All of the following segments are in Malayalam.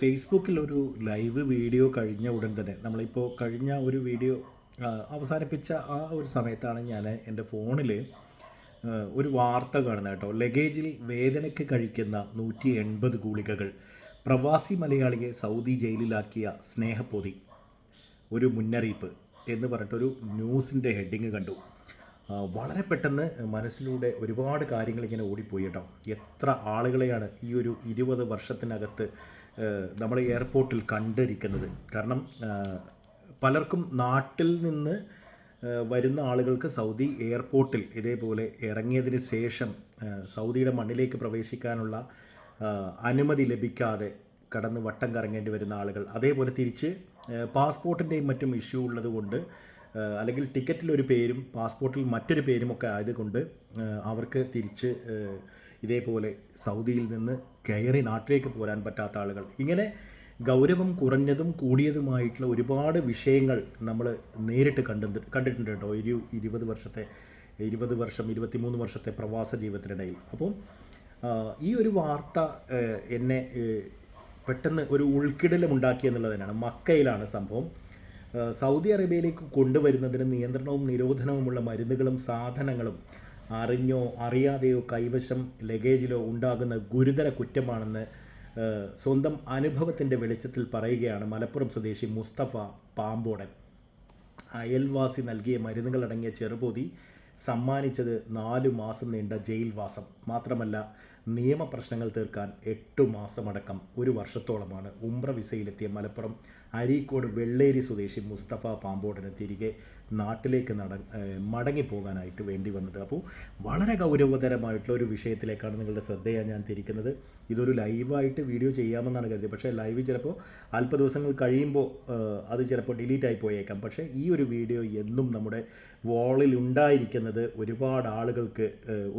ഫേസ്ബുക്കിൽ ഒരു ലൈവ് വീഡിയോ കഴിഞ്ഞ ഉടൻ തന്നെ നമ്മളിപ്പോൾ കഴിഞ്ഞ ഒരു വീഡിയോ അവസാനിപ്പിച്ച ആ ഒരു സമയത്താണ് ഞാൻ എന്റെ ഫോണിൽ ഒരു വാർത്ത കാണുന്നത് കേട്ടോ. ലഗേജിൽ വേദനയ്ക്ക് കഴിക്കുന്ന നൂറ്റി എൺപത് ഗുളികകൾ പ്രവാസി മലയാളിയെ സൗദി ജയിലിലാക്കിയ സ്നേഹപ്പൊതി ഒരു മുന്നറിയിപ്പ് എന്ന് പറഞ്ഞിട്ടൊരു ന്യൂസിന്റെ ഹെഡിങ് കണ്ടു. വളരെ പെട്ടെന്ന് മനസ്സിലൂടെ ഒരുപാട് കാര്യങ്ങൾ ഇങ്ങനെ ഓടിപ്പോയി കേട്ടോ. എത്ര ആളുകളെയാണ് ഈ ഒരു ഇരുപത് വർഷത്തിനകത്ത് നമ്മൾ എയർപോർട്ടിൽ കണ്ടിരിക്കുന്നത്. കാരണം പലർക്കും നാട്ടിൽ നിന്ന് വരുന്ന ആളുകൾക്ക് സൗദി എയർപോർട്ടിൽ ഇതേപോലെ ഇറങ്ങിയതിന് ശേഷം സൗദിയുടെ മണ്ണിലേക്ക് പ്രവേശിക്കാനുള്ള അനുമതി ലഭിക്കാതെ കടന്ന് വട്ടം കറങ്ങേണ്ടി വരുന്ന ആളുകൾ. അതേപോലെ തിരിച്ച് പാസ്പോർട്ടിന്റെയും മറ്റും ഇഷ്യൂ ഉള്ളത് കൊണ്ട് അല്ലെങ്കിൽ ടിക്കറ്റിൽ ഒരു പേരും പാസ്പോർട്ടിൽ മറ്റൊരു പേരും ഒക്കെ ആയതുകൊണ്ട് അവർക്ക് തിരിച്ച് ഇതേപോലെ സൗദിയിൽ നിന്ന് കയറി നാട്ടിലേക്ക് പോരാൻ പറ്റാത്ത ആളുകൾ. ഇങ്ങനെ ഗൗരവം കുറഞ്ഞതും കൂടിയതുമായിട്ടുള്ള ഒരുപാട് വിഷയങ്ങൾ നമ്മൾ നേരിട്ട് കണ്ടു കണ്ടിട്ടുണ്ട്? കേട്ടോ ഒരു ഇരുപത് വർഷത്തെ ഇരുപത് വർഷം ഇരുപത്തിമൂന്ന് വർഷത്തെ പ്രവാസ ജീവിതത്തിനിടയിൽ. അപ്പോൾ ഈ ഒരു വാർത്ത എന്നെ പെട്ടെന്ന് ഒരു ഉൾക്കിടലം ഉണ്ടാക്കി എന്നുള്ളത് തന്നെയാണ് മക്കയിലാണ് സംഭവം. സൗദി അറേബ്യയിലേക്ക് കൊണ്ടുവരുന്നതിന് നിയന്ത്രണവും നിരോധനവുമുള്ള മരുന്നുകളും സാധനങ്ങളും അറിഞ്ഞോ അറിയാതെയോ കൈവശം ലഗേജിലോ ഉണ്ടാകുന്ന ഗുരുതര കുറ്റമാണെന്ന് സ്വന്തം അനുഭവത്തിന്റെ വെളിച്ചത്തിൽ പറയുകയാണ് മലപ്പുറം സ്വദേശി മുസ്തഫ പാമ്പോടൻ. അയൽവാസി നൽകിയ മരുന്നുകളടങ്ങിയ ചെറുപൊതി സമ്മാനിച്ചത് നാലു മാസം നീണ്ട ജയിൽവാസം. മാത്രമല്ല നിയമപ്രശ്നങ്ങൾ തീർക്കാൻ എട്ടു മാസമടക്കം ഒരു വർഷത്തോളമാണ് ഉംറ വിസയിലെത്തിയ മലപ്പുറം അരീക്കോട് വെള്ളേരി സ്വദേശി മുസ്തഫ പാമ്പോട്ടിന് തിരികെ നാട്ടിലേക്ക് നട മടങ്ങിപ്പോകാനായിട്ട് വേണ്ടി വന്നത്. അപ്പോൾ വളരെ ഗൗരവതരമായിട്ടുള്ള ഒരു വിഷയത്തിലേക്കാണ് നിങ്ങളുടെ ശ്രദ്ധയെ ഞാൻ തിരിക്കുന്നത്. ഇതൊരു ലൈവായിട്ട് വീഡിയോ ചെയ്യാമെന്നാണ് കരുതിയത്. പക്ഷേ ലൈവ് ചിലപ്പോൾ അല്പ ദിവസങ്ങൾ കഴിയുമ്പോൾ അത് ചിലപ്പോൾ ഡിലീറ്റ് ആയി പോയേക്കാം. പക്ഷേ ഈ ഒരു വീഡിയോ എന്നും നമ്മുടെ വാളിൽ ഉണ്ടായിരിക്കുന്നത് ഒരുപാട് ആളുകൾക്ക്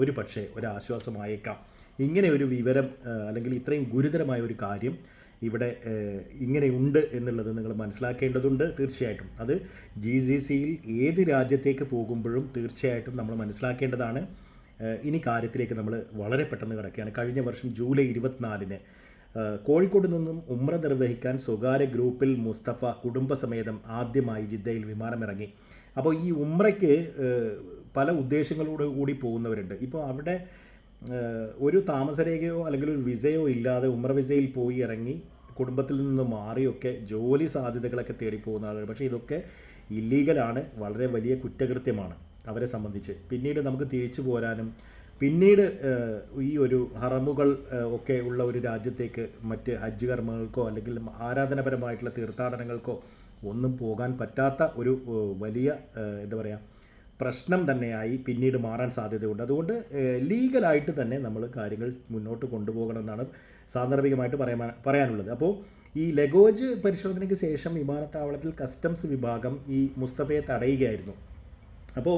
ഒരു പക്ഷേ ഒരാശ്വാസമായേക്കാം. ഇങ്ങനെ ഒരു വിവരം അല്ലെങ്കിൽ ഇത്രയും ഗുരുതരമായ ഒരു കാര്യം ഇവിടെ ഇങ്ങനെയുണ്ട് എന്നുള്ളത് നിങ്ങൾ മനസ്സിലാക്കേണ്ടതുണ്ട് തീർച്ചയായിട്ടും. അത് ജി സി സിയിൽ ഏത് രാജ്യത്തേക്ക് പോകുമ്പോഴും തീർച്ചയായിട്ടും നമ്മൾ മനസ്സിലാക്കേണ്ടതാണ്. ഇനി കാര്യത്തിലേക്ക് നമ്മൾ വളരെ പെട്ടെന്ന് കിടക്കുകയാണ്. കഴിഞ്ഞ വർഷം ജൂലൈ ഇരുപത്തിനാലിന് കോഴിക്കോട് നിന്നും ഉമ്ര നിർവഹിക്കാൻ സ്വകാര്യ ഗ്രൂപ്പിൽ മുസ്തഫ കുടുംബസമേതം ആദ്യമായി ജിദ്ദയിൽ വിമാനമിറങ്ങി. അപ്പോൾ ഈ ഉമ്രയ്ക്ക് പല ഉദ്ദേശങ്ങളോട് കൂടി പോകുന്നവരുണ്ട്. ഇപ്പോൾ അവിടെ ഒരു താമസരേഖയോ അല്ലെങ്കിൽ ഒരു വിസയോ ഇല്ലാതെ ഉമ്ര വിസയിൽ പോയി ഇറങ്ങി കുടുംബത്തിൽ നിന്ന് മാറിയൊക്കെ ജോലി സാധ്യതകളൊക്കെ തേടി പോകുന്ന ആളുകൾ. പക്ഷേ ഇതൊക്കെ ഇല്ലീഗലാണ് വളരെ വലിയ കുറ്റകൃത്യമാണ് അവരെ സംബന്ധിച്ച്. പിന്നീട് നമുക്ക് തിരിച്ചു പോരാനും പിന്നീട് ഈ ഒരു ഹറമുകൾ ഒക്കെ ഉള്ള ഒരു രാജ്യത്തേക്ക് മറ്റ് ഹജ്ജ് കർമ്മങ്ങൾക്കോ അല്ലെങ്കിൽ ആരാധനപരമായിട്ടുള്ള തീർത്ഥാടനങ്ങൾക്കോ ഒന്നും പോകാൻ പറ്റാത്ത ഒരു വലിയ എന്താ പറയുക പ്രശ്നം തന്നെയായി പിന്നീട് മാറാൻ സാധ്യതയുണ്ട്. അതുകൊണ്ട് ലീഗലായിട്ട് തന്നെ നമ്മൾ കാര്യങ്ങൾ മുന്നോട്ട് കൊണ്ടുപോകണമെന്നാണ് സാന്ദർഭികമായിട്ട് പറയാൻ പറയാനുള്ളത്. അപ്പോൾ ഈ ലഗോജ് പരിശോധനയ്ക്ക് ശേഷം വിമാനത്താവളത്തിൽ കസ്റ്റംസ് വിഭാഗം ഈ മുസ്തഫയെ തടയുകയായിരുന്നു. അപ്പോൾ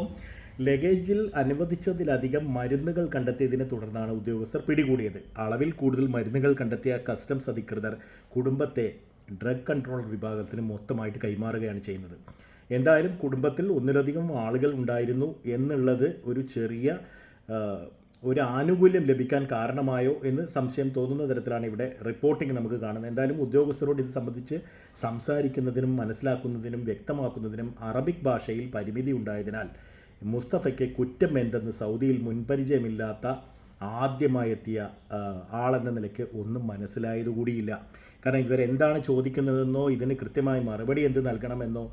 ലഗേജിൽ അനുവദിച്ചതിലധികം മരുന്നുകൾ കണ്ടെത്തിയതിനെ തുടർന്നാണ് ഉദ്യോഗസ്ഥർ പിടികൂടിയത്. അളവിൽ കൂടുതൽ മരുന്നുകൾ കണ്ടെത്തിയ കസ്റ്റംസ് അധികൃതർ കുടുംബത്തെ ഡ്രഗ് കൺട്രോൾ വിഭാഗത്തിന് മൊത്തമായിട്ട് കൈമാറുകയാണ് ചെയ്യുന്നത്. എന്തായാലും കുടുംബത്തിൽ ഒന്നിലധികം ആളുകൾ ഉണ്ടായിരുന്നു എന്നുള്ളത് ഒരു ചെറിയ ഒരു ആനുകൂല്യം ലഭിക്കാൻ കാരണമായോ എന്ന് സംശയം തോന്നുന്ന തരത്തിലാണ് ഇവിടെ റിപ്പോർട്ടിംഗ് നമുക്ക് കാണുന്നത്. എന്തായാലും ഉദ്യോഗസ്ഥരോട് ഇത് സംബന്ധിച്ച് സംസാരിക്കുന്നതിനും മനസ്സിലാക്കുന്നതിനും വ്യക്തമാക്കുന്നതിനും അറബിക് ഭാഷയിൽ പരിമിതി ഉണ്ടായതിനാൽ മുസ്തഫയ്ക്ക് കുറ്റം എന്തെന്ന് സൗദിയിൽ മുൻപരിചയമില്ലാത്ത ആദ്യമായെത്തിയ ആളെന്ന നിലയ്ക്ക് ഒന്നും മനസ്സിലായതുകൂടിയില്ല. കാരണം ഇവരെന്താണ് ചോദിക്കുന്നതെന്നോ ഇതിന് കൃത്യമായി മറുപടി എന്ത് നൽകണമെന്നോ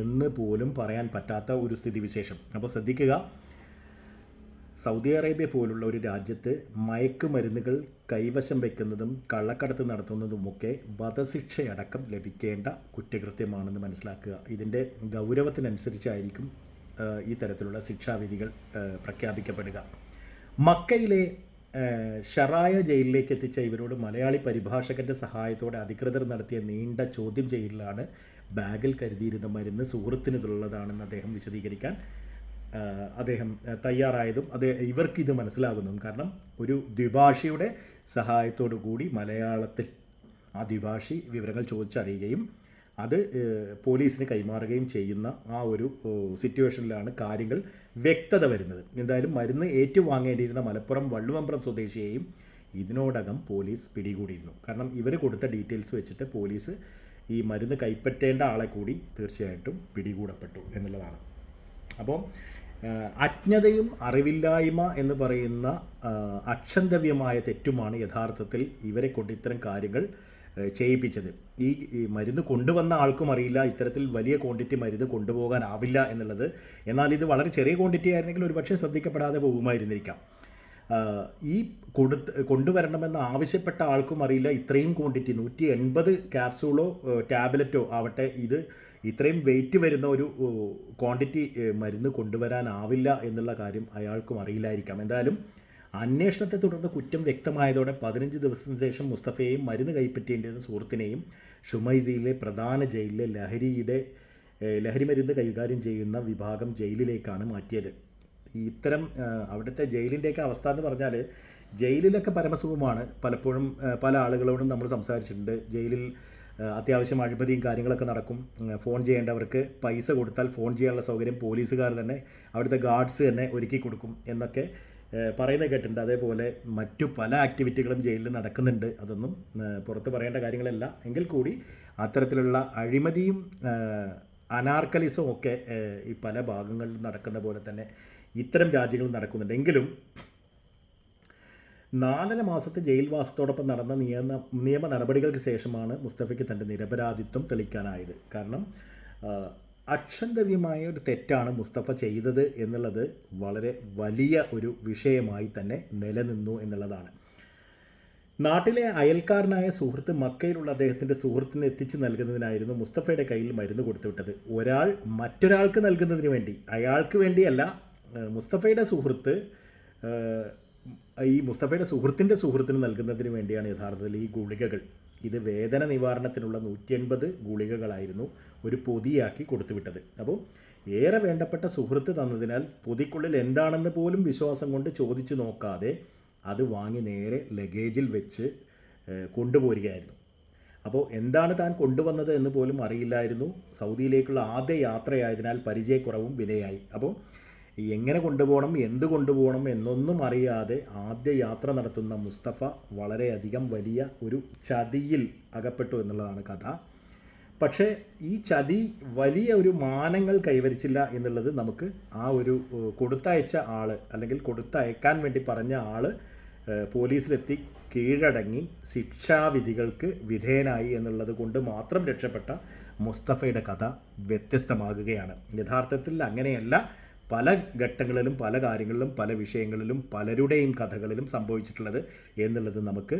എന്ന് പോലും പറയാൻ പറ്റാത്ത ഒരു സ്ഥിതിവിശേഷം. അപ്പോൾ ശ്രദ്ധിക്കുക സൗദി അറേബ്യ പോലുള്ള ഒരു രാജ്യത്ത് മയക്കുമരുന്നുകൾ കൈവശം വയ്ക്കുന്നതും കള്ളക്കടത്ത് നടത്തുന്നതുമൊക്കെ വധശിക്ഷയടക്കം ലഭിക്കേണ്ട കുറ്റകൃത്യമാണെന്ന് മനസ്സിലാക്കുക. ഇതിന്റെ ഗൗരവത്തിനനുസരിച്ചായിരിക്കും ഈ തരത്തിലുള്ള ശിക്ഷാവിധികൾ പ്രഖ്യാപിക്കപ്പെടുക. മക്കയിലെ ഷറായ ജയിലിലേക്ക് എത്തിച്ച ഇവരോട് മലയാളി പരിഭാഷകന്റെ സഹായത്തോടെ അധികൃതർ നടത്തിയ നീണ്ട ചോദ്യം ചെയ്യലിലാണ് ബാഗിൽ കരുതിയിരുന്ന മരുന്ന് സുഹൃത്തിനുള്ളതാണെന്ന് അദ്ദേഹം വിശദീകരിക്കാൻ അദ്ദേഹം തയ്യാറായതും അത് ഇവർക്ക് ഇത് മനസ്സിലാകുന്നതും കാരണം ഒരു ദ്വിഭാഷയുടെ സഹായത്തോടു കൂടി മലയാളത്തിൽ ആ ദ്വിഭാഷി വിവരങ്ങൾ ചോദിച്ചറിയുകയും അത് പോലീസിന് കൈമാറുകയും ചെയ്യുന്ന ആ ഒരു സിറ്റുവേഷനിലാണ് കാര്യങ്ങൾ വ്യക്തത വരുന്നത്. എന്തായാലും മരുന്ന് ഏറ്റുവാങ്ങേണ്ടിയിരുന്ന മലപ്പുറം വള്ളുവമ്പ്രം സ്വദേശിയെയും ഇതിനോടകം പോലീസ് പിടികൂടിയിരുന്നു. കാരണം ഇവർ കൊടുത്ത ഡീറ്റെയിൽസ് വെച്ചിട്ട് പോലീസ് ഈ മരുന്ന് കൈപ്പറ്റേണ്ട ആളെ കൂടി തീർച്ചയായിട്ടും പിടികൂടപ്പെട്ടു എന്നുള്ളതാണ്. അപ്പോൾ അജ്ഞതയും അറിവില്ലായ്മ എന്ന് പറയുന്ന അക്ഷന്തവ്യമായ തെറ്റുമാണ് യഥാർത്ഥത്തിൽ ഇവരെ കൊണ്ട് ഇത്തരം കാര്യങ്ങൾ ചെയ്യിപ്പിച്ചത്. ഈ മരുന്ന് കൊണ്ടുവന്ന ആൾക്കും അറിയില്ല ഇത്തരത്തിൽ വലിയ ക്വാണ്ടിറ്റി മരുന്ന് കൊണ്ടുപോകാനാവില്ല എന്നുള്ളത്. എന്നാൽ ഇത് വളരെ ചെറിയ ക്വാണ്ടിറ്റി ആയിരുന്നെങ്കിൽ ഒരുപക്ഷെ ശ്രദ്ധിക്കപ്പെടാതെ പോകുമായിരുന്നിരിക്കാം. ഈ കൊടുത്ത് കൊണ്ടുവരണമെന്ന് ആവശ്യപ്പെട്ട ആൾക്കും അറിയില്ല ഇത്രയും ക്വാണ്ടിറ്റി നൂറ്റി എൺപത് ക്യാപ്സൂളോ ടാബ്ലറ്റോ ആവട്ടെ ഇത് ഇത്രയും വെയിറ്റ് വരുന്ന ഒരു ക്വാണ്ടിറ്റി മരുന്ന് കൊണ്ടുവരാനാവില്ല എന്നുള്ള കാര്യം അയാൾക്കും അറിയില്ലായിരിക്കാം. എന്തായാലും അന്വേഷണത്തെ തുടർന്ന് കുറ്റം വ്യക്തമായതോടെ പതിനഞ്ച് ദിവസത്തിന് ശേഷം മുസ്തഫയെയും മരുന്ന് കൈപ്പറ്റേണ്ടിയിരുന്ന സുഹൃത്തിനെയും ഷുമൈസിയിലെ പ്രധാന ജയിലിലെ ലഹരിയുടെ ലഹരി മരുന്ന് കൈകാര്യം ചെയ്യുന്ന വിഭാഗം ജയിലിലേക്കാണ് മാറ്റിയത്. ഇത്തരം അവിടുത്തെ ജയിലിന്റെയൊക്കെ അവസ്ഥ എന്ന് പറഞ്ഞാൽ ജയിലിലൊക്കെ പരമസുഖമാണ്. പലപ്പോഴും പല ആളുകളോടും നമ്മൾ സംസാരിച്ചിട്ടുണ്ട്. ജയിലിൽ അത്യാവശ്യം അഴിമതിയും കാര്യങ്ങളൊക്കെ നടക്കും. ഫോൺ ചെയ്യേണ്ടവർക്ക് പൈസ കൊടുത്താൽ ഫോൺ ചെയ്യാനുള്ള സൗകര്യം പോലീസുകാർ തന്നെ അവിടുത്തെ ഗാർഡ്സ് തന്നെ ഒരുക്കി കൊടുക്കും എന്നൊക്കെ പറയുന്നത് കേട്ടിട്ടുണ്ട്. അതേപോലെ മറ്റു പല ആക്ടിവിറ്റികളും ജയിലിൽ നടക്കുന്നുണ്ട്. അതൊന്നും പുറത്ത് പറയേണ്ട കാര്യങ്ങളല്ല. എങ്കിൽ കൂടി അത്തരത്തിലുള്ള അഴിമതിയും അനാർക്കലിസവും ഒക്കെ ഈ പല ഭാഗങ്ങളിൽ നടക്കുന്ന പോലെ തന്നെ ഇത്തരം രാജ്യങ്ങളിൽ നടക്കുന്നുണ്ട്. എങ്കിലും നാലര മാസത്തെ ജയിൽവാസത്തോടൊപ്പം നടന്ന നിയമ നിയമ നടപടികൾക്ക് ശേഷമാണ് മുസ്തഫയ്ക്ക് തന്റെ നിരപരാധിത്വം തെളിയിക്കാനായത്. കാരണം അക്ഷന്തവ്യമായ ഒരു തെറ്റാണ് മുസ്തഫ ചെയ്തത് എന്നുള്ളത് വളരെ വലിയ ഒരു വിഷയമായി തന്നെ നിലനിന്നു എന്നുള്ളതാണ്. നാട്ടിലെ അയൽക്കാരനായ സുഹൃത്ത് മക്കയിലുള്ള അദ്ദേഹത്തിന്റെ സുഹൃത്തിന് എത്തിച്ചു നൽകുന്നതിനായിരുന്നു മുസ്തഫയുടെ കയ്യിൽ മരുന്ന് കൊടുത്തുവിട്ടത്. ഒരാൾ മറ്റൊരാൾക്ക് നൽകുന്നതിന് വേണ്ടി അയാൾക്ക് വേണ്ടിയല്ല മുസ്തഫയുടെ സുഹൃത്ത് ഈ മുസ്തഫയുടെ സുഹൃത്തിന്റെ സുഹൃത്തിന് നൽകുന്നതിന് വേണ്ടിയാണ് യഥാർത്ഥത്തിൽ ഈ ഗുളികകൾ. ഇത് വേദന നിവാരണത്തിനുള്ള നൂറ്റി എൺപത് ഗുളികകളായിരുന്നു ഒരു പൊതിയാക്കി കൊടുത്തുവിട്ടത്. അപ്പോൾ ഏറെ വേണ്ടപ്പെട്ട സുഹൃത്ത് തന്നതിനാൽ പൊതിക്കുള്ളിൽ എന്താണെന്ന് പോലും വിശ്വാസം കൊണ്ട് ചോദിച്ചു നോക്കാതെ അത് വാങ്ങി നേരെ ലഗേജിൽ വെച്ച് കൊണ്ടുപോരുകയായിരുന്നു. അപ്പോൾ എന്താണ് താൻ കൊണ്ടുവന്നത് എന്ന് പോലും അറിയില്ലായിരുന്നു. സൗദിയിലേക്കുള്ള ആദ്യ യാത്രയായതിനാൽ പരിചയക്കുറവും വിനയായി അപ്പോൾ എങ്ങനെ കൊണ്ടുപോകണം എന്ത് കൊണ്ടുപോകണം എന്നൊന്നും അറിയാതെ ആദ്യ യാത്ര നടത്തുന്ന മുസ്തഫ വളരെയധികം വലിയ ഒരു ചതിയിൽ അകപ്പെട്ടു എന്നുള്ളതാണ് കഥ. പക്ഷേ ഈ ചതി വലിയ ഒരു മാനങ്ങൾ കൈവരിച്ചില്ല എന്നുള്ളത് നമുക്ക് ആ ഒരു കൊടുത്തയച്ച ആൾ അല്ലെങ്കിൽ കൊടുത്തയക്കാൻ വേണ്ടി പറഞ്ഞ ആൾ പോലീസിലെത്തി കീഴടങ്ങി ശിക്ഷാവിധികൾക്ക് വിധേയനായി എന്നുള്ളത് കൊണ്ട് മാത്രം രക്ഷപ്പെട്ട മുസ്തഫയുടെ കഥ വ്യത്യസ്തമാകുകയാണ്. യഥാർത്ഥത്തിൽ അങ്ങനെയല്ല. പല ഘട്ടങ്ങളിലും പല കാര്യങ്ങളിലും പല വിഷയങ്ങളിലും പലരുടെയും കഥകളിലും സംഭവിച്ചിട്ടുള്ളത് എന്നുള്ളത് നമുക്ക്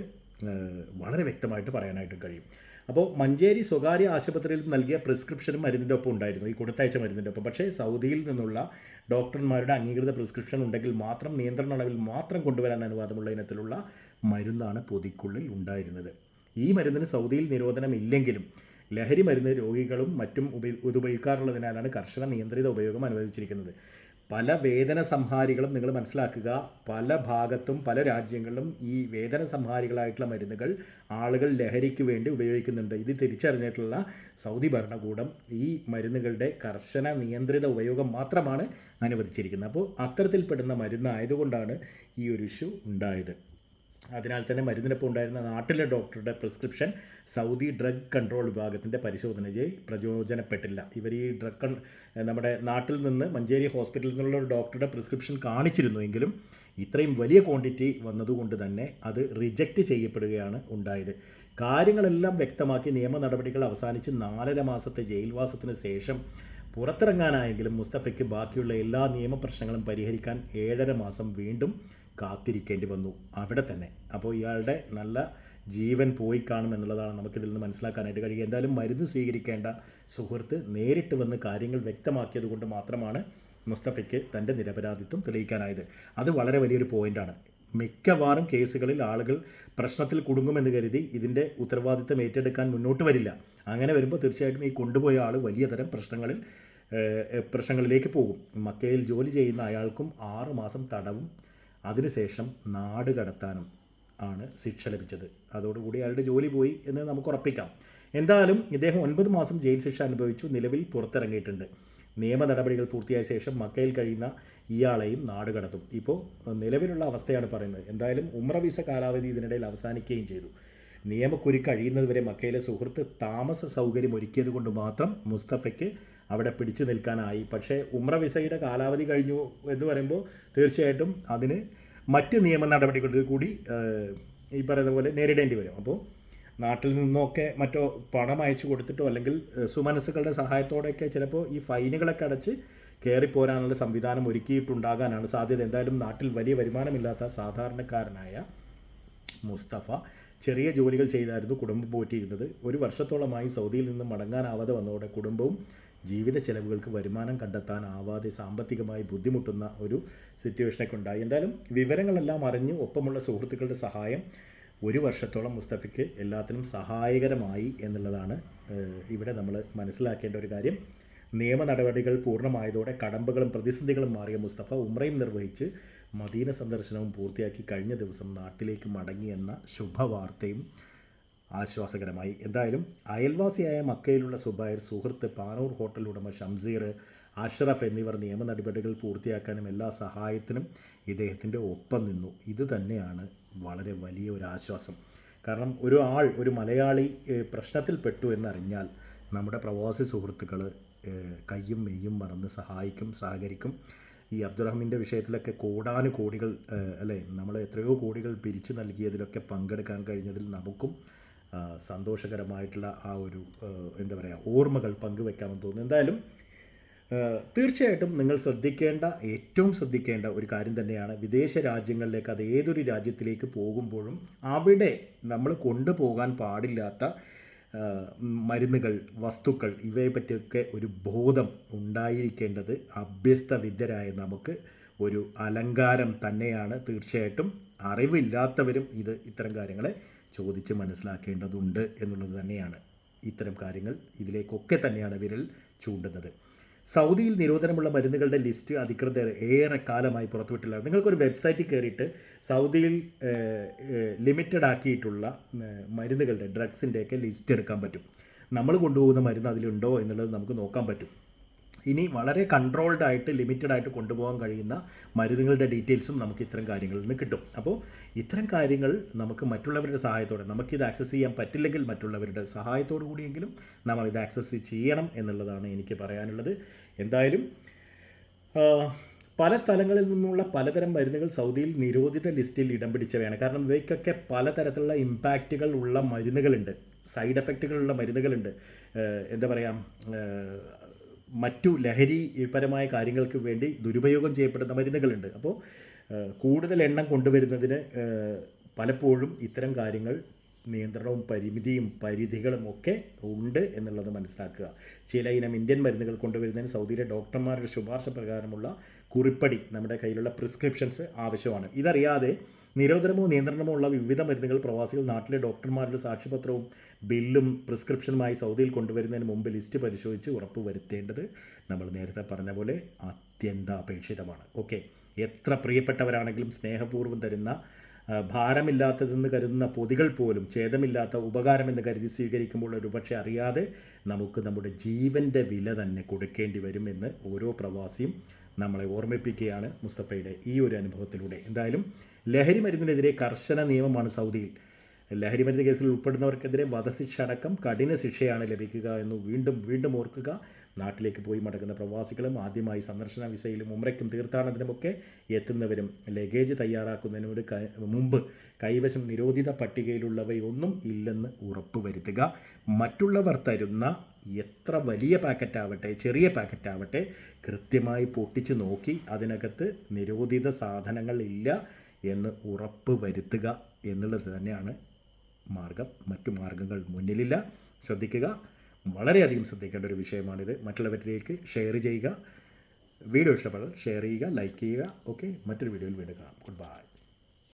വളരെ വ്യക്തമായിട്ട് പറയാനായിട്ട് കഴിയും. അപ്പോൾ മഞ്ചേരി സ്വകാര്യ ആശുപത്രിയിൽ നൽകിയ പ്രിസ്ക്രിപ്ഷനും മരുന്നിന്റെ ഒപ്പം ഉണ്ടായിരുന്നു ഈ കൊടുത്തയച്ച മരുന്നിന്റെ ഒപ്പം. പക്ഷേ സൗദിയിൽ നിന്നുള്ള ഡോക്ടർമാരുടെ അംഗീകൃത പ്രിസ്ക്രിപ്ഷൻ ഉണ്ടെങ്കിൽ മാത്രം നിയന്ത്രണ അളവിൽ മാത്രം കൊണ്ടുവരാൻ അനുവാദമുള്ള ഇനത്തിലുള്ള മരുന്നാണ് പൊതിക്കുള്ളിൽ ഉണ്ടായിരുന്നത്. ഈ മരുന്നിന് സൗദിയിൽ നിരോധനം ഇല്ലെങ്കിലും ലഹരി മരുന്ന് രോഗികളും മറ്റും ഉപയോ ഉപയോഗിക്കാറുള്ളതിനാലാണ് കർശന നിയന്ത്രിത ഉപയോഗം അനുവദിച്ചിരിക്കുന്നത്. പല വേദന സംഹാരികളും നിങ്ങൾ മനസ്സിലാക്കുക. പല ഭാഗത്തും പല രാജ്യങ്ങളിലും ഈ വേദന സംഹാരികളായിട്ടുള്ള മരുന്നുകൾ ആളുകൾ ലഹരിക്ക് വേണ്ടി ഉപയോഗിക്കുന്നുണ്ട്. ഇത് തിരിച്ചറിഞ്ഞിട്ടുള്ള സൗദി ഭരണകൂടം ഈ മരുന്നുകളുടെ കർശന നിയന്ത്രിത ഉപയോഗം മാത്രമാണ് അനുവദിച്ചിരിക്കുന്നത്. അപ്പോൾ അത്തരത്തിൽപ്പെടുന്ന മരുന്നായതുകൊണ്ടാണ് ഈ ഒരു ഇഷ്യൂ ഉണ്ടായത്. അതിനാൽ തന്നെ മരുന്നിനൊപ്പം ഉണ്ടായിരുന്ന നാട്ടിലെ ഡോക്ടറുടെ പ്രിസ്ക്രിപ്ഷൻ സൗദി ഡ്രഗ് കൺട്രോൾ വിഭാഗത്തിന്റെ പരിശോധനയിൽ പ്രയോജനപ്പെട്ടില്ല ഇവർ ഈ ഡ്രഗ് നമ്മുടെ നാട്ടിൽ നിന്ന് മഞ്ചേരി ഹോസ്പിറ്റലിൽ നിന്നുള്ള ഒരു ഡോക്ടറുടെ പ്രിസ്ക്രിപ്ഷൻ കാണിച്ചിരുന്നുവെങ്കിലും ഇത്രയും വലിയ ക്വാണ്ടിറ്റി വന്നതുകൊണ്ട് തന്നെ അത് റിജക്റ്റ് ചെയ്യപ്പെടുകയാണ് ഉണ്ടായത്. കാര്യങ്ങളെല്ലാം വ്യക്തമാക്കി നിയമ നടപടികൾ അവസാനിച്ച് നാലര മാസത്തെ ജയിൽവാസത്തിന് ശേഷം പുറത്തിറങ്ങാനായെങ്കിലും മുസ്തഫയ്ക്ക് ബാക്കിയുള്ള എല്ലാ നിയമപ്രശ്നങ്ങളും പരിഹരിക്കാൻ ഏഴര മാസം വീണ്ടും കാത്തിരിക്കേണ്ടി വന്നു അവിടെ തന്നെ. അപ്പോൾ ഇയാളുടെ നല്ല ജീവൻ പോയി കാണും എന്നുള്ളതാണ് നമുക്കിതിൽ നിന്ന് മനസ്സിലാക്കാനായിട്ട് കഴിയുക. എന്തായാലും മരുന്ന് സ്വീകരിക്കേണ്ട സുഹൃത്ത് നേരിട്ട് വന്ന് കാര്യങ്ങൾ വ്യക്തമാക്കിയത് കൊണ്ട് മാത്രമാണ് മുസ്തഫയ്ക്ക് തന്റെ നിരപരാധിത്വം തെളിയിക്കാനായത്. അത് വളരെ വലിയൊരു പോയിന്റാണ് മിക്കവാറും കേസുകളിൽ ആളുകൾ പ്രശ്നത്തിൽ കുടുങ്ങുമെന്ന് കരുതി ഇതിന്റെ ഉത്തരവാദിത്തം ഏറ്റെടുക്കാൻ മുന്നോട്ട് വരില്ല. അങ്ങനെ വരുമ്പോൾ തീർച്ചയായിട്ടും ഈ കൊണ്ടുപോയ ആൾ വലിയ തരം പ്രശ്നങ്ങളിൽ പ്രശ്നങ്ങളിലേക്ക് പോകും. മക്കയിൽ ജോലി ചെയ്യുന്ന അയാൾക്കും ആറുമാസം തടവും അതിനുശേഷം നാട് കടത്താനും ആണ് ശിക്ഷ ലഭിച്ചത്. അതോടുകൂടി അയാളുടെ ജോലി പോയി എന്ന് നമുക്ക് ഉറപ്പിക്കാം. എന്തായാലും ഇദ്ദേഹം ഒൻപത് മാസം ജയിൽ ശിക്ഷ അനുഭവിച്ചു നിലവിൽ പുറത്തിറങ്ങിയിട്ടുണ്ട്. നിയമ നടപടികൾ പൂർത്തിയായ ശേഷം മക്കയിൽ കഴിയുന്ന ഇയാളെയും നാട് കടത്തും. ഇപ്പോൾ നിലവിലുള്ള അവസ്ഥയാണ് പറയുന്നത്. എന്തായാലും ഉമ്ര വിസ കാലാവധി ഇതിനിടയിൽ അവസാനിക്കുകയും ചെയ്തു. നിയമക്കുരി കഴിയുന്നതുവരെ മക്കയിലെ സുഹൃത്ത് താമസ സൗകര്യം ഒരുക്കിയത് കൊണ്ട് മാത്രം മുസ്തഫയ്ക്ക് അവിടെ പിടിച്ചു നിൽക്കാനായി. പക്ഷേ ഉമ്ര വിസയുടെ കാലാവധി കഴിഞ്ഞു എന്ന് പറയുമ്പോൾ തീർച്ചയായിട്ടും അതിന് മറ്റ് നിയമ നടപടികളിൽ കൂടി ഈ പറയുന്ന പോലെ നേരിടേണ്ടി വരും. അപ്പോൾ നാട്ടിൽ നിന്നൊക്കെ മറ്റോ പണം അയച്ചു കൊടുത്തിട്ടോ അല്ലെങ്കിൽ സുമനസ്സുകളുടെ സഹായത്തോടെയൊക്കെ ചിലപ്പോൾ ഈ ഫൈനുകളൊക്കെ അടച്ച് കയറിപ്പോരാനുള്ള സംവിധാനം ഒരുക്കിയിട്ടുണ്ടാകാനാണ് സാധ്യത. എന്തായാലും നാട്ടിൽ വലിയ വരുമാനമില്ലാത്ത സാധാരണക്കാരനായ മുസ്തഫ ചെറിയ ജോലികൾ ചെയ്തായിരുന്നു കുടുംബം പോറ്റിയിരുന്നത്. ഒരു വർഷത്തോളമായി സൗദിയിൽ നിന്ന് മടങ്ങാനാവാതെ വന്നതോടെ കുടുംബവും ജീവിത ചെലവുകൾക്ക് വരുമാനം കണ്ടെത്താനാവാതെ സാമ്പത്തികമായി ബുദ്ധിമുട്ടുന്ന ഒരു സിറ്റുവേഷനൊക്കെ ഉണ്ടായി എന്തായാലും വിവരങ്ങളെല്ലാം അറിഞ്ഞ് ഒപ്പമുള്ള സുഹൃത്തുക്കളുടെ സഹായം ഒരു വർഷത്തോളം മുസ്തഫയ്ക്ക് എല്ലാത്തിനും സഹായകരമായി എന്നുള്ളതാണ് ഇവിടെ നമ്മൾ മനസ്സിലാക്കേണ്ട ഒരു കാര്യം. നിയമ നടപടികൾ പൂർണമായതോടെ കടമ്പകളും പ്രതിസന്ധികളും മാറിയ മുസ്തഫ ഉമ്രയും നിർവഹിച്ച് മദീന സന്ദർശനവും പൂർത്തിയാക്കി കഴിഞ്ഞ ദിവസം നാട്ടിലേക്ക് മടങ്ങിയെന്ന ശുഭവാർത്തയും ആശ്വാസകരമായി. എന്തായാലും അയൽവാസിയായ മക്കയിലുള്ള സുബൈർ സുഹൃത്ത് പാനൂർ ഹോട്ടൽ ഉടമ ഷംസീർ അഷ്റഫ് എന്നിവർ നിയമ നടപടികൾ പൂർത്തിയാക്കാനും എല്ലാ സഹായത്തിനും ഇദ്ദേഹത്തിന്റെ ഒപ്പം നിന്നു. ഇത് തന്നെയാണ് വളരെ വലിയ ഒരു ആശ്വാസം. കാരണം ഒരു ആൾ ഒരു മലയാളി പ്രശ്നത്തിൽപ്പെട്ടു എന്നറിഞ്ഞാൽ നമ്മുടെ പ്രവാസി സുഹൃത്തുക്കൾ കയ്യും മെയ്യും മറന്ന് സഹായിക്കും സഹകരിക്കും. ഈ അബ്ദുറഹ്മിന്റെ വിഷയത്തിലൊക്കെ കോടാനു കോടികൾ അല്ലേ നമ്മൾ എത്രയോ കോടികൾ പിരിച്ചു നൽകിയതിലൊക്കെ പങ്കെടുക്കാൻ കഴിഞ്ഞതിൽ നമുക്കും സന്തോഷകരമായിട്ടുള്ള ആ ഒരു എന്താ പറയുക ഓർമ്മകൾ പങ്കുവെക്കാമെന്ന് തോന്നുന്നു. എന്തായാലും തീർച്ചയായിട്ടും നിങ്ങൾ ശ്രദ്ധിക്കേണ്ട ഏറ്റവും ശ്രദ്ധിക്കേണ്ട ഒരു കാര്യം തന്നെയാണ് വിദേശ രാജ്യങ്ങളിലേക്ക് അത് ഏതൊരു രാജ്യത്തിലേക്ക് പോകുമ്പോഴും അവിടെ നമ്മൾ കൊണ്ടുപോകാൻ പാടില്ലാത്ത മരുന്നുകൾ വസ്തുക്കൾ ഇവയെ പറ്റിയൊക്കെ ഒരു ബോധം ഉണ്ടായിരിക്കേണ്ടത് അഭ്യസ്ത വിദ്യരായ നമുക്ക് ഒരു അലങ്കാരം തന്നെയാണ്. തീർച്ചയായിട്ടും അറിവില്ലാത്തവരും ഇത് ഇത്തരം കാര്യങ്ങളെ ചോദിച്ച് മനസ്സിലാക്കേണ്ടതുണ്ട് എന്നുള്ളത് തന്നെയാണ് ഇത്തരം കാര്യങ്ങൾ ഇതിലേക്കൊക്കെ തന്നെയാണ് വിരൽ ചൂണ്ടുന്നത്. സൗദിയിൽ നിരോധനമുള്ള മരുന്നുകളുടെ ലിസ്റ്റ് അധികൃതർ ഏറെ കാലമായി പുറത്തുവിട്ടില്ല നിങ്ങൾക്കൊരു വെബ്സൈറ്റിൽ കയറിയിട്ട് സൗദിയിൽ ലിമിറ്റഡ് ആക്കിയിട്ടുള്ള മരുന്നുകളുടെ ഡ്രഗ്സിന്റെയൊക്കെ ലിസ്റ്റ് എടുക്കാൻ പറ്റും. നമ്മൾ കൊണ്ടുപോകുന്ന മരുന്ന് അതിലുണ്ടോ എന്നുള്ളത് നമുക്ക് നോക്കാൻ പറ്റും. ഇനി വളരെ കൺട്രോൾഡ് ആയിട്ട് ലിമിറ്റഡ് ആയിട്ട് കൊണ്ടുപോകാൻ കഴിയുന്ന മരുന്നുകളുടെ ഡീറ്റെയിൽസും നമുക്ക് ഇത്തരം കാര്യങ്ങളിൽ നിന്ന് കിട്ടും. അപ്പോൾ ഇത്തരം കാര്യങ്ങൾ നമുക്ക് മറ്റുള്ളവരുടെ സഹായത്തോടെ നമുക്കിത് ആക്സസ് ചെയ്യാൻ പറ്റില്ലെങ്കിൽ മറ്റുള്ളവരുടെ സഹായത്തോടു കൂടിയെങ്കിലും നമ്മൾ ഇത് ആക്സസ് ചെയ്യണം എന്നുള്ളതാണ് എനിക്ക് പറയാനുള്ളത്. എന്തായാലും പല സ്ഥലങ്ങളിൽ നിന്നുള്ള പലതരം മരുന്നുകൾ സൗദിയിൽ നിരോധിത ലിസ്റ്റിൽ ഇടം പിടിച്ചവയാണ്. കാരണം ഇവയ്ക്കൊക്കെ പലതരത്തിലുള്ള ഇമ്പാക്റ്റുകൾ ഉള്ള മരുന്നുകളുണ്ട്. സൈഡ് എഫക്റ്റുകളുള്ള മരുന്നുകളുണ്ട്. എന്താ പറയുക മറ്റു ലഹരിപരമായ കാര്യങ്ങൾക്ക് വേണ്ടി ദുരുപയോഗം ചെയ്യപ്പെടുന്ന മരുന്നുകളുണ്ട്. അപ്പോൾ കൂടുതൽ എണ്ണം കൊണ്ടുവരുന്നതിന് പലപ്പോഴും ഇത്തരം കാര്യങ്ങൾ നിയന്ത്രണവും പരിമിതിയും പരിധികളും ഒക്കെ ഉണ്ട് എന്നുള്ളത് മനസ്സിലാക്കുക. ചില ഇനം ഇന്ത്യൻ മരുന്നുകൾ കൊണ്ടുവരുന്നതിന് സൗദിയിലെ ഡോക്ടർമാരുടെ ശുപാർശ പ്രകാരമുള്ള കുറിപ്പടി നമ്മുടെ കയ്യിലുള്ള പ്രിസ്ക്രിപ്ഷൻസ് ആവശ്യമാണ്. ഇതറിയാതെ നിരോധനമോ നിയന്ത്രണമോ ഉള്ള വിവിധ മരുന്നുകൾ പ്രവാസികൾ നാട്ടിലെ ഡോക്ടർമാരുടെ സാക്ഷ്യപത്രവും ബില്ലും പ്രിസ്ക്രിപ്ഷനുമായി സൗദിയിൽ കൊണ്ടുവരുന്നതിന് മുമ്പ് ലിസ്റ്റ് പരിശോധിച്ച് ഉറപ്പ് വരുത്തേണ്ടത് നമ്മൾ നേരത്തെ പറഞ്ഞ പോലെ അത്യന്താപേക്ഷിതമാണ്. ഓക്കെ. എത്ര പ്രിയപ്പെട്ടവരാണെങ്കിലും സ്നേഹപൂർവം തരുന്ന ഭാരമില്ലാത്തതെന്ന് കരുതുന്ന പൊതികൾ പോലും ഛേദമില്ലാത്ത ഉപകാരമെന്ന് കരുതി സ്വീകരിക്കുമ്പോൾ ഒരുപക്ഷെ അറിയാതെ നമുക്ക് നമ്മുടെ ജീവന്റെ വില തന്നെ കൊടുക്കേണ്ടി വരുമെന്ന് ഓരോ പ്രവാസിയും നമ്മളെ ഓർമ്മിപ്പിക്കുകയാണ് മുസ്തഫയുടെ ഈ ഒരു അനുഭവത്തിലൂടെ. എന്തായാലും ലഹരി മരുന്നിനെതിരെ കർശന നിയമമാണ് സൗദിയിൽ. ലഹരി മരുന്ന് കേസിൽ ഉൾപ്പെടുന്നവർക്കെതിരെ വധശിക്ഷ അടക്കം കഠിന ശിക്ഷയാണ് ലഭിക്കുക എന്ന് വീണ്ടും വീണ്ടും ഓർക്കുക. നാട്ടിലേക്ക് പോയി മടങ്ങുന്ന പ്രവാസികളും ആദ്യമായി സന്ദർശന വിസയിലും ഉമ്രയ്ക്കും തീർത്ഥാടനത്തിനുമൊക്കെ എത്തുന്നവരും ലഗേജ് തയ്യാറാക്കുന്നതിനോട് മുമ്പ് കൈവശം നിരോധിത പട്ടികയിലുള്ളവയൊന്നും ഇല്ലെന്ന് ഉറപ്പുവരുത്തുക മറ്റുള്ളവർ തരുന്ന എത്ര വലിയ പാക്കറ്റാവട്ടെ ചെറിയ പാക്കറ്റാവട്ടെ കൃത്യമായി പൊട്ടിച്ച് നോക്കി അതിനകത്ത് നിരോധിത സാധനങ്ങൾ ഇല്ല. എന്ന് ഉറപ്പ് വരുത്തുക എന്നുള്ളത് തന്നെയാണ് മാർഗം. മറ്റു മാർഗങ്ങൾ മുന്നിലില്ല. ശ്രദ്ധിക്കുക. വളരെയധികം ശ്രദ്ധിക്കേണ്ട ഒരു വിഷയമാണിത്. മറ്റുള്ളവരിലേക്ക് ഷെയർ ചെയ്യുക. വീഡിയോ ഇഷ്ടപ്പെട്ടാൽ ഷെയർ ചെയ്യുക ലൈക്ക് ചെയ്യുക. ഓക്കെ മറ്റൊരു വീഡിയോയിൽ വീണ്ടും കാണാം. Good bye